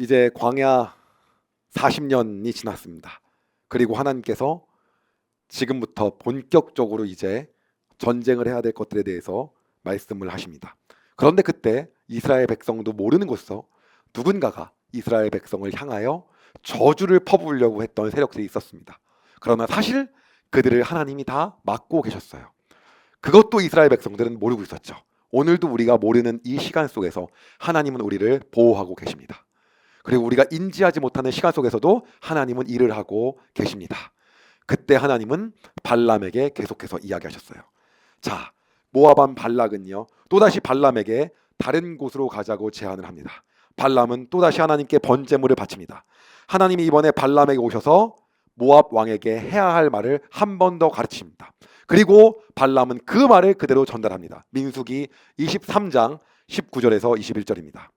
이제 광야 40년이 지났습니다. 그리고 하나님께서 지금부터 본격적으로 이제 전쟁을 해야 될 것들에 대해서 말씀을 하십니다. 그런데 그때 이스라엘 백성도 모르는 곳에서 누군가가 이스라엘 백성을 향하여 저주를 퍼부으려고 했던 세력들이 있었습니다. 그러나 사실 그들을 하나님이 다 막고 계셨어요. 그것도 이스라엘 백성들은 모르고 있었죠. 오늘도 우리가 모르는 이 시간 속에서 하나님은 우리를 보호하고 계십니다. 그리고 우리가 인지하지 못하는 시간 속에서도 하나님은 일을 하고 계십니다. 그때 하나님은 발람에게 계속해서 이야기하셨어요. 자, 모아반 발락은요. 또다시 발람에게 다른 곳으로 가자고 제안을 합니다. 발람은 또다시 하나님께 번제물을 바칩니다. 하나님이 이번에 발람에게 오셔서 모압 왕에게 해야 할 말을 한 번 더 가르칩니다. 그리고 발람은 그 말을 그대로 전달합니다. 민수기 23장 19절에서 21절입니다.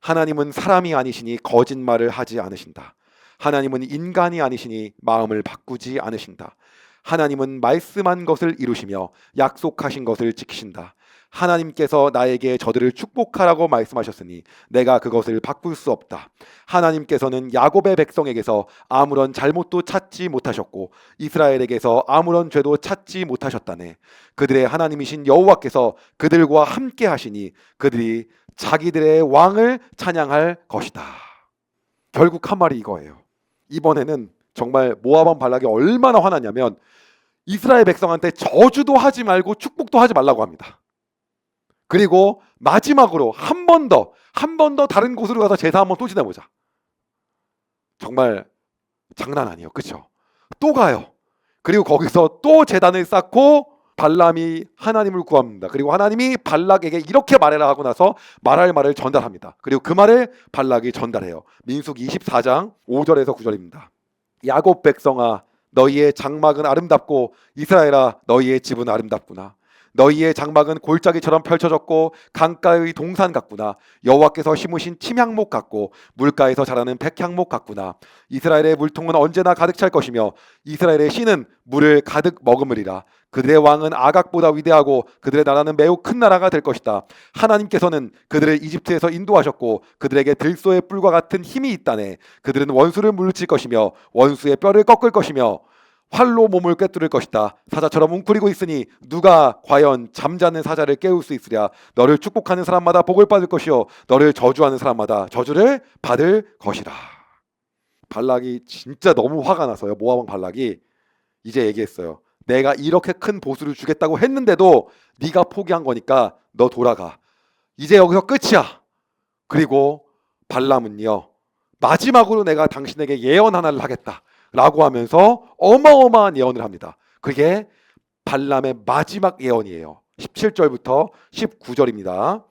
하나님은 사람이 아니시니 거짓말을 하지 않으신다. 하나님은 인간이 아니시니 마음을 바꾸지 않으신다. 하나님은 말씀한 것을 이루시며 약속하신 것을 지키신다. 하나님께서 나에게 저들을 축복하라고 말씀하셨으니 내가 그것을 바꿀 수 없다. 하나님께서는 야곱의 백성에게서 아무런 잘못도 찾지 못하셨고 이스라엘에게서 아무런 죄도 찾지 못하셨다네. 그들의 하나님이신 여호와께서 그들과 함께 하시니 그들이 자기들의 왕을 찬양할 것이다. 결국 한 말이 이거예요. 이번에는 정말 모아방 발락이 얼마나 화났냐면 이스라엘 백성한테 저주도 하지 말고 축복도 하지 말라고 합니다. 그리고 마지막으로 한 번 더, 한 번 더 다른 곳으로 가서 제사 한번 또 지내보자. 정말 장난 아니에요. 그쵸? 또 가요. 그리고 거기서 또 재단을 쌓고 발람이 하나님을 구합니다. 그리고 하나님이 발락에게 이렇게 말해라 하고 나서 말할 말을 전달합니다. 그리고 그 말을 발락이 전달해요. 민숙 24장 5절에서 9절입니다. 야곱 백성아 너희의 장막은 아름답고 이스라엘아 너희의 집은 아름답구나. 너희의 장막은 골짜기처럼 펼쳐졌고 강가의 동산 같구나. 여호와께서 심으신 침향목 같고 물가에서 자라는 백향목 같구나. 이스라엘의 물통은 언제나 가득 찰 것이며 이스라엘의 씨는 물을 가득 머금으리라. 그들의 왕은 아각보다 위대하고 그들의 나라는 매우 큰 나라가 될 것이다. 하나님께서는 그들을 이집트에서 인도하셨고 그들에게 들소의 뿔과 같은 힘이 있다네. 그들은 원수를 물리칠 것이며 원수의 뼈를 꺾을 것이며 활로 몸을 꿰뚫을 것이다. 사자처럼 웅크리고 있으니 누가 과연 잠자는 사자를 깨울 수 있으랴. 너를 축복하는 사람마다 복을 받을 것이요 너를 저주하는 사람마다 저주를 받을 것이라. 발락이 진짜 너무 화가 나서요. 모아방 발락이 이제 얘기했어요. 내가 이렇게 큰 보수를 주겠다고 했는데도 네가 포기한 거니까 너 돌아가. 이제 여기서 끝이야. 그리고 발람은요. 마지막으로 내가 당신에게 예언 하나를 하겠다. 라고 하면서 어마어마한 예언을 합니다. 그게 발람의 마지막 예언이에요. 17절부터 19절입니다.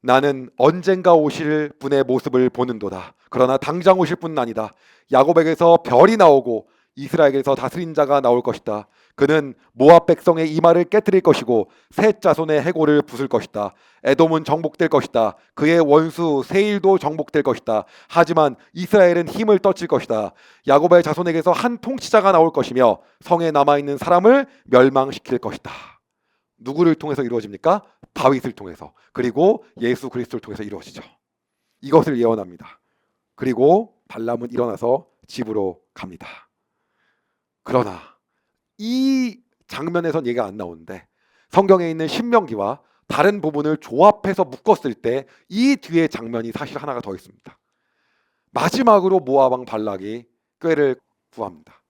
나는 언젠가 오실 분의 모습을 보는도다. 그러나 당장 오실 분은 아니다. 야곱에게서 별이 나오고 이스라엘에게서 다스린 자가 나올 것이다. 그는 모압 백성의 이마를 깨뜨릴 것이고 셋 자손의 해골을 부술 것이다. 에돔은 정복될 것이다. 그의 원수 세일도 정복될 것이다. 하지만 이스라엘은 힘을 떠칠 것이다. 야곱의 자손에게서 한 통치자가 나올 것이며 성에 남아 있는 사람을 멸망시킬 것이다. 누구를 통해서 이루어집니까? 다윗을 통해서 그리고 예수 그리스도를 통해서 이루어지죠. 이것을 예언합니다. 그리고 발람은 일어나서 집으로 갑니다. 그러나 이 장면에선 얘기가 안 나오는데 성경에 있는 신명기와 다른 부분을 조합해서 묶었을 때 이 뒤에 장면이 사실 하나가 더 있습니다. 마지막으로 왕 발락이 꾀를 구합니다.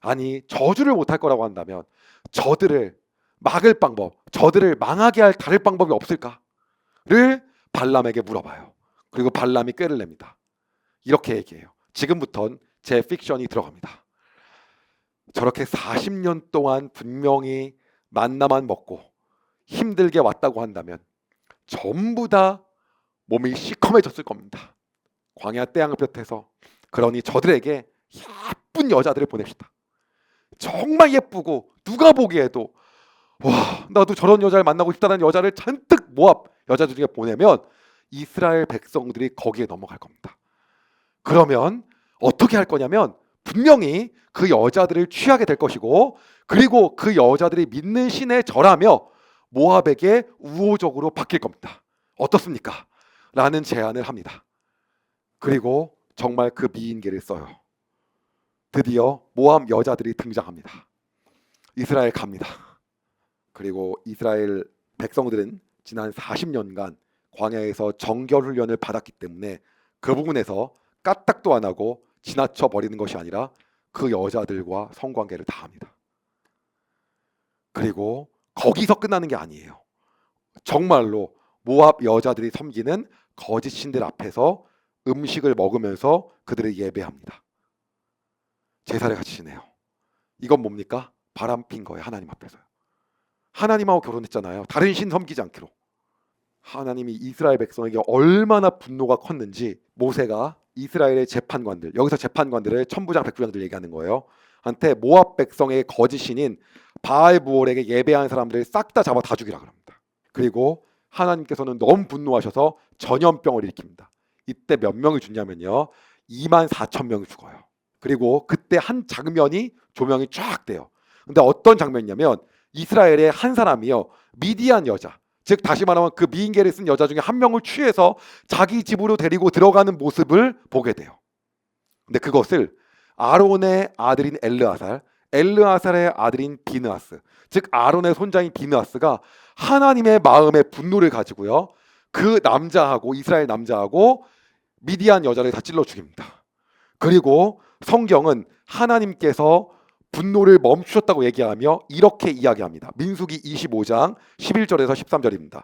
아니 저주를 못할 거라고 한다면 저들을 막을 방법, 저들을 망하게 할 다른 방법이 없을까?를 발람에게 물어봐요. 그리고 발람이 꾀를 냅니다. 이렇게 얘기해요. 지금부턴 제 픽션이 들어갑니다. 저렇게 40년 동안 분명히 만나만 먹고 힘들게 왔다고 한다면 전부 다 몸이 시커매졌을 겁니다. 광야 비롯해서 그러니 저들에게 예쁜 여자들을 보냅시다. 정말 예쁘고 누가 보기에도 와 나도 저런 여자를 만나고 싶다는 여자를 잔뜩 모압 여자들 중에 보내면 이스라엘 백성들이 거기에 넘어갈 겁니다. 그러면 어떻게 할 거냐면 분명히 그 여자들을 취하게 될 것이고 그리고 그 여자들이 믿는 신에 절하며 모압에게 우호적으로 바뀔 겁니다. 어떻습니까? 라는 제안을 합니다. 그리고 정말 그 미인계를 써요. 드디어 모함 여자들이 등장합니다. 이스라엘 갑니다. 그리고 이스라엘 백성들은 지난 40년간 광야에서 정결 훈련을 받았기 때문에 그 부분에서 까딱도 안 하고 지나쳐 버리는 것이 아니라 그 여자들과 성관계를 다 합니다. 그리고 거기서 끝나는 게 아니에요. 정말로 모압 여자들이 섬기는 거짓 신들 앞에서 음식을 먹으면서 그들을 예배합니다. 제사를 같이 지내요. 이건 뭡니까? 바람 핀 거예요. 하나님 앞에서요. 하나님하고 결혼했잖아요. 다른 신 섬기지 않기로. 하나님이 이스라엘 백성에게 얼마나 분노가 컸는지 모세가 이스라엘의 재판관들 여기서 재판관들을 천부장 백부장들 얘기하는 거예요. 한테 모압 백성의 거짓 신인 바알 부올에게 예배하는 사람들을 싹 다 잡아 다 죽이라 그럽니다. 그리고 하나님께서는 너무 분노하셔서 전염병을 일으킵니다. 이때 몇 명이 죽냐면요. 2만 4천 명이 죽어요. 그리고 그때 한 장면이 조명이 쫙 돼요. 근데 어떤 장면이냐면 이스라엘의 한 사람이요. 미디안 여자. 즉 다시 말하면 그 미인계를 쓴 여자 중에 한 명을 취해서 자기 집으로 데리고 들어가는 모습을 보게 돼요. 근데 그것을 아론의 아들인 엘르아살, 엘르아살의 아들인 비느아스, 즉 아론의 손자인 비느아스가 하나님의 마음의 분노를 가지고요. 그 남자하고 이스라엘 남자하고 미디안 여자를 다 찔러 죽입니다. 그리고 성경은 하나님께서 분노를 멈추셨다고 얘기하며 이렇게 이야기합니다. 민수기 25장 11절에서 13절입니다.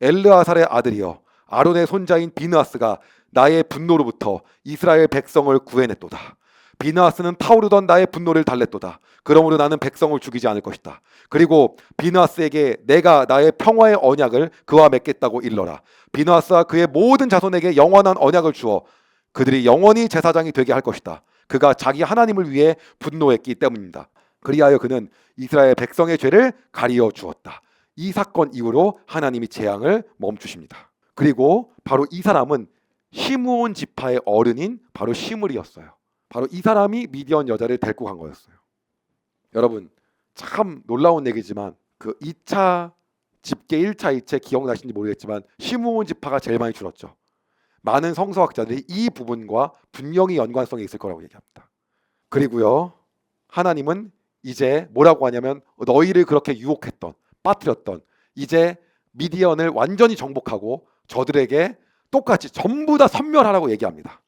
엘르아살의 아들이여 아론의 손자인 비느아스가 나의 분노로부터 이스라엘 백성을 구해냈도다. 비느아스는 타오르던 나의 분노를 달랬도다. 그러므로 나는 백성을 죽이지 않을 것이다. 그리고 비느아스에게 내가 나의 평화의 언약을 그와 맺겠다고 일러라. 비느아스와 그의 모든 자손에게 영원한 언약을 주어 그들이 영원히 제사장이 되게 할 것이다. 그가 자기 하나님을 위해 분노했기 때문입니다. 그리하여 그는 이스라엘 백성의 죄를 가리어 주었다. 이 사건 이후로 하나님이 재앙을 멈추십니다. 그리고 바로 이 사람은 시므온 지파의 어른인 바로 시므리였어요. 바로 이 사람이 미디언 여자를 데리고 간 거였어요. 여러분 참 놀라운 얘기지만 그 2차 집계 1차 2차 기억나시는지 모르겠지만 시므온 지파가 제일 많이 줄었죠. 많은 성서학자들이 이 부분과 분명히 연관성이 있을 거라고 얘기합니다. 그리고요. 하나님은 이제 뭐라고 하냐면 너희를 그렇게 유혹했던 빠뜨렸던 이제 미디언을 완전히 정복하고 저들에게 똑같이 전부 다 선멸하라고 얘기합니다.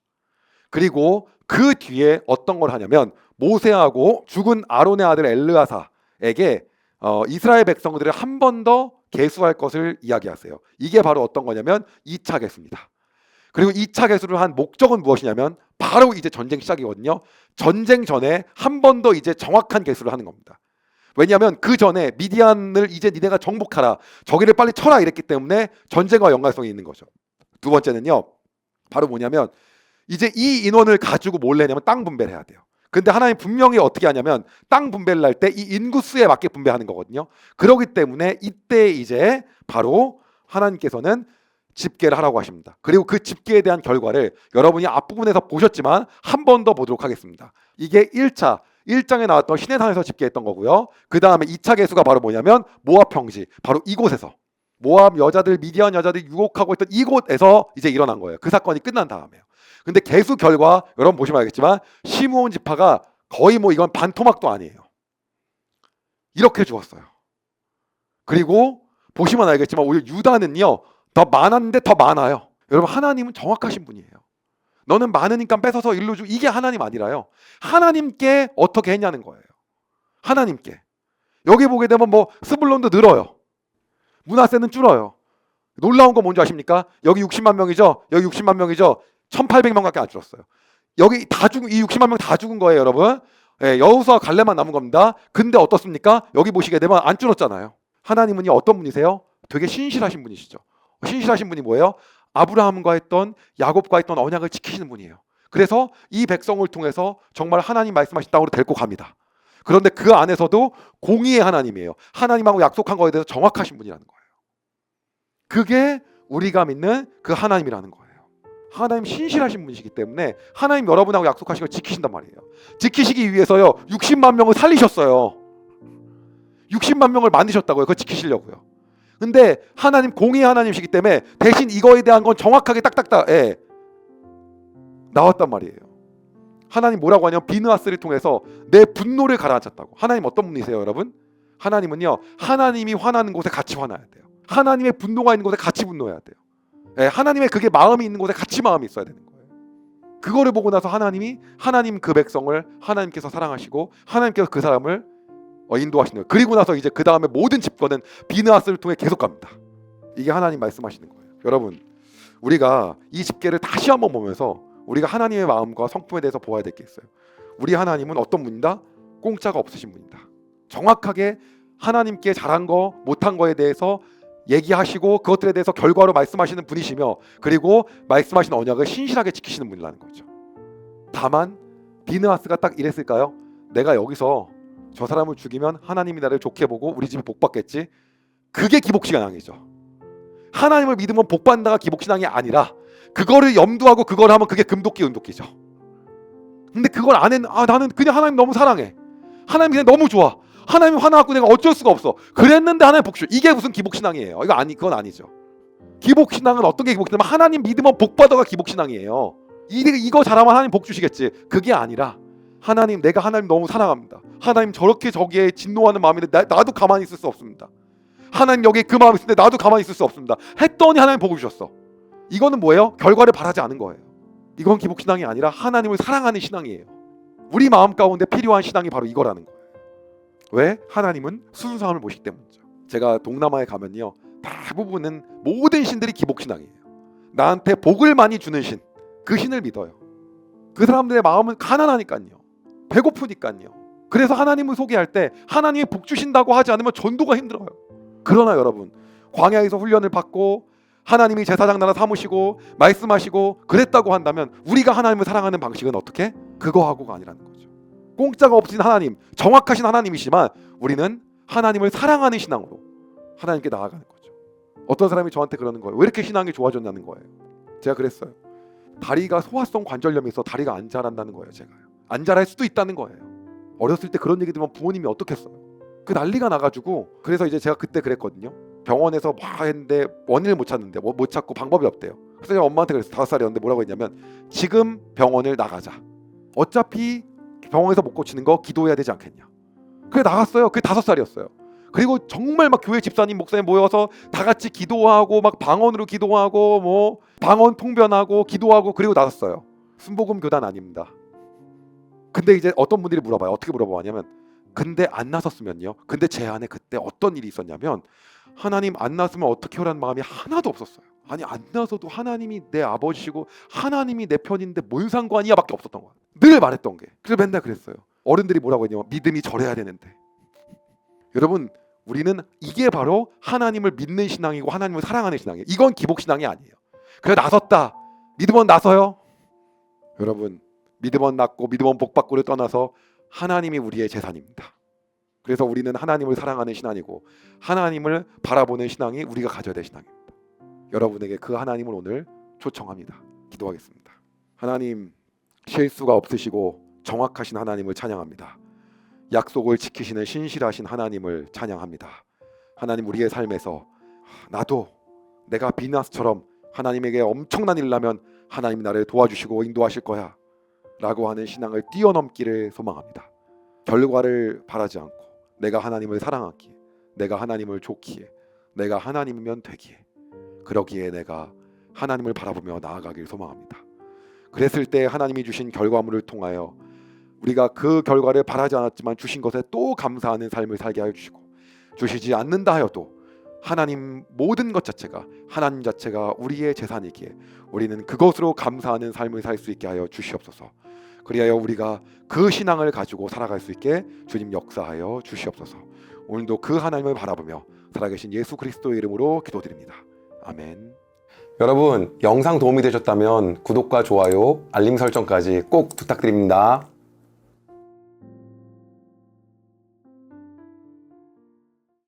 그리고 그 뒤에 어떤 걸 하냐면 모세하고 죽은 아론의 아들 엘르아사에게 어, 이스라엘 백성들을 한 번더 계수할 것을 이야기하세요. 이게 바로 어떤 거냐면 2차 계수입니다. 그리고 2차 개수를 한 목적은 무엇이냐면 바로 이제 전쟁 시작이거든요. 전쟁 전에 한 번 더 이제 정확한 개수를 하는 겁니다. 왜냐하면 그 전에 미디안을 이제 니네가 정복하라, 저기를 빨리 쳐라 이랬기 때문에 전쟁과 연관성이 있는 거죠. 두 번째는요, 바로 뭐냐면 이제 이 인원을 가지고 뭘 해냐면 땅 분배를 해야 돼요. 근데 하나님 분명히 어떻게 하냐면 땅 분배를 할 때 이 인구수에 맞게 분배하는 거거든요. 그러기 때문에 이때 이제 바로 하나님께서는 집계를 하라고 하십니다. 그리고 그 집계에 대한 결과를 여러분이 앞부분에서 보셨지만 한 번 더 보도록 하겠습니다. 이게 1차 1장에 나왔던 신의 산에서 집계했던 거고요. 그 다음에 2차 개수가 바로 뭐냐면 모압 평지 바로 이곳에서 모압 여자들 미디안 여자들 유혹하고 있던 이곳에서 이제 일어난 거예요. 그 사건이 끝난 다음에요. 근데 개수 결과 여러분 보시면 알겠지만 시므온 지파가 거의 뭐 이건 반토막도 아니에요. 이렇게 죽었어요. 그리고 보시면 알겠지만 오히려 유다는요 더 많았는데 더 많아요. 여러분 하나님은 정확하신 분이에요. 너는 많으니까 뺏어서 일로 주 이게 하나님 아니라요. 하나님께 어떻게 했냐는 거예요. 하나님께 여기 보게 되면 뭐 스불론도 늘어요. 문하세는 줄어요. 놀라운 거 뭔지 아십니까? 여기 60만 명이죠. 여기 60만 명이죠. 1,800명밖에 안 줄었어요. 여기 다 죽은 이 60만 명 다 죽은 거예요, 여러분. 예, 여호수아 갈래만 남은 겁니다. 근데 어떻습니까? 여기 보시게 되면 안 줄었잖아요. 하나님은 어떤 분이세요? 되게 신실하신 분이시죠. 신실하신 분이 뭐예요? 아브라함과 했던 야곱과 했던 언약을 지키시는 분이에요. 그래서 이 백성을 통해서 정말 하나님 말씀하신 땅으로 데리고 갑니다. 그런데 그 안에서도 공의의 하나님이에요. 하나님하고 약속한 거에 대해서 정확하신 분이라는 거예요. 그게 우리가 믿는 그 하나님이라는 거예요. 하나님 신실하신 분이시기 때문에 하나님 여러분하고 약속하신 걸 지키신단 말이에요. 지키시기 위해서요. 60만 명을 살리셨어요. 60만 명을 만드셨다고요. 그거 지키시려고요. 근데 하나님 공의 하나님이시기 때문에 대신 이거에 대한 건 정확하게 딱딱딱 예. 나왔단 말이에요. 하나님 뭐라고 하냐면 비느하스를 통해서 내 분노를 가라앉혔다고. 하나님 어떤 분이세요, 여러분? 하나님은요. 하나님이 화나는 곳에 같이 화나야 돼요. 하나님의 분노가 있는 곳에 같이 분노해야 돼요. 예, 하나님의 그게 마음이 있는 곳에 같이 마음이 있어야 되는 거예요. 그거를 보고 나서 하나님이 하나님 그 백성을 하나님께서 사랑하시고 하나님께서 그 사람을 어, 인도하시는 거예요. 그리고 나서 이제 그 다음에 모든 집권은 비느하스를 통해 계속 갑니다. 이게 하나님 말씀하시는 거예요. 여러분, 우리가 이 집계를 다시 한번 보면서 우리가 하나님의 마음과 성품에 대해서 보아야 될 게 있어요. 우리 하나님은 어떤 분이다? 공짜가 없으신 분이다. 정확하게 하나님께 잘한 거, 못한 거에 대해서 얘기하시고 그것들에 대해서 결과로 말씀하시는 분이시며 그리고 말씀하신 언약을 신실하게 지키시는 분이라는 거죠. 다만 비느하스가 딱 이랬을까요? 내가 여기서 저 사람을 죽이면 하나님이 나를 좋게 보고 우리 집이 복 받겠지. 그게 기복신앙이죠. 하나님을 믿으면 복 받는다가 기복신앙이 아니라 그거를 염두하고 그걸 하면 그게 금도끼 은도끼죠. 근데 그걸 안 했, 아 나는 그냥 하나님 너무 사랑해. 하나님 그냥 너무 좋아. 하나님 화나갖고 내가 어쩔 수가 없어. 그랬는데 하나님 복주. 이게 무슨 기복신앙이에요? 이거 아니 그건 아니죠. 기복신앙은 어떤 게 기복신앙? 하나님 믿으면 복 받아가 기복신앙이에요. 이 이거 잘하면 하나님 복 주시겠지. 그게 아니라 하나님 내가 하나님 너무 사랑합니다. 하나님 저렇게 저기에 진노하는 마음인데 나, 나도 가만히 있을 수 없습니다. 하나님 여기 그 마음이 있는데 나도 가만히 있을 수 없습니다. 했더니 하나님 복을 주셨어. 이거는 뭐예요? 결과를 바라지 않은 거예요. 이건 기복신앙이 아니라 하나님을 사랑하는 신앙이에요. 우리 마음 가운데 필요한 신앙이 바로 이거라는 거예요. 왜? 하나님은 순수함을 보시기 때문이죠. 제가 동남아에 가면요. 대부분은 모든 신들이 기복신앙이에요. 나한테 복을 많이 주는 신. 그 신을 믿어요. 그 사람들의 마음은 가난하니까요. 배고프니까요. 그래서 하나님을 소개할 때 하나님이 복 주신다고 하지 않으면 전도가 힘들어요. 그러나 여러분 광야에서 훈련을 받고 하나님이 제사장 나라 삼으시고 말씀하시고 그랬다고 한다면 우리가 하나님을 사랑하는 방식은 어떻게? 그거 하고가 아니라는 거죠. 공짜가 없으신 하나님, 정확하신 하나님이시지만 우리는 하나님을 사랑하는 신앙으로 하나님께 나아가는 거죠. 어떤 사람이 저한테 그러는 거예요. 왜 이렇게 신앙이 좋아졌냐는 거예요. 제가 그랬어요. 다리가 소화성 관절염이 있어 다리가 안 자란다는 거예요. 제가요. 안 자랄 수도 있다는 거예요. 어렸을 때 그런 얘기 들으면 부모님이 어떻겠어요? 그 난리가 나가지고 그래서 이제 제가 그때 그랬거든요. 병원에서 막 했는데 원인을 못 찾는데 뭐 못 찾고 방법이 없대요. 그래서 제가 엄마한테 그랬어. 다섯 살이었는데 뭐라고 했냐면 지금 병원을 나가자. 어차피 병원에서 못 고치는 거 기도해야 되지 않겠냐. 그래 나갔어요. 그게 다섯 살이었어요. 그리고 정말 막 교회 집사님 목사님 모여서 다 같이 기도하고 막 방언으로 기도하고 뭐 방언 통변하고 기도하고 그리고 나갔어요. 순복음 교단 아닙니다. 근데 이제 어떤 분들이 물어봐요. 어떻게 물어보냐면 근데 안 나섰으면요. 근데 제 안에 그때 어떤 일이 있었냐면 하나님 안 나서면 어떻게 하라는 마음이 하나도 없었어요. 아니 안 나서도 하나님이 내 아버지시고 하나님이 내 편인데 뭔 상관이야밖에 없었던 거야. 늘 말했던 게. 그래서 맨날 그랬어요. 어른들이 뭐라고 했냐면 믿음이 절해야 되는데. 여러분 우리는 이게 바로 하나님을 믿는 신앙이고 하나님을 사랑하는 신앙이에요. 이건 기복 신앙이 아니에요. 그래 나섰다. 믿으면 나서요. 여러분 믿으면 낫고 믿으면 복 받고를 떠나서 하나님이 우리의 재산입니다. 그래서 우리는 하나님을 사랑하는 신앙이고 하나님을 바라보는 신앙이 우리가 가져야 될 신앙입니다. 여러분에게 그 하나님을 오늘 초청합니다. 기도하겠습니다. 하나님 실수가 없으시고 정확하신 하나님을 찬양합니다. 약속을 지키시는 신실하신 하나님을 찬양합니다. 하나님 우리의 삶에서 나도 내가 비나스처럼 하나님에게 엄청난 일 나면 하나님 나를 도와주시고 인도하실 거야 라고 하는 신앙을 뛰어넘기를 소망합니다. 결과를 바라지 않고 내가 하나님을 사랑하기에 내가 하나님을 좋기에 내가 하나님이면 되기에 그러기에 내가 하나님을 바라보며 나아가길 소망합니다. 그랬을 때 하나님이 주신 결과물을 통하여 우리가 그 결과를 바라지 않았지만 주신 것에 또 감사하는 삶을 살게 하여 주시고 주시지 않는다 하여도 하나님 모든 것 자체가 하나님 자체가 우리의 재산이기에 우리는 그것으로 감사하는 삶을 살 수 있게 하여 주시옵소서. 그리하여 우리가 그 신앙을 가지고 살아갈 수 있게 주님 역사하여 주시옵소서. 오늘도 그 하나님을 바라보며 살아계신 예수 그리스도의 이름으로 기도드립니다. 아멘. 여러분 영상 도움이 되셨다면 구독과 좋아요, 알림 설정까지 꼭 부탁드립니다.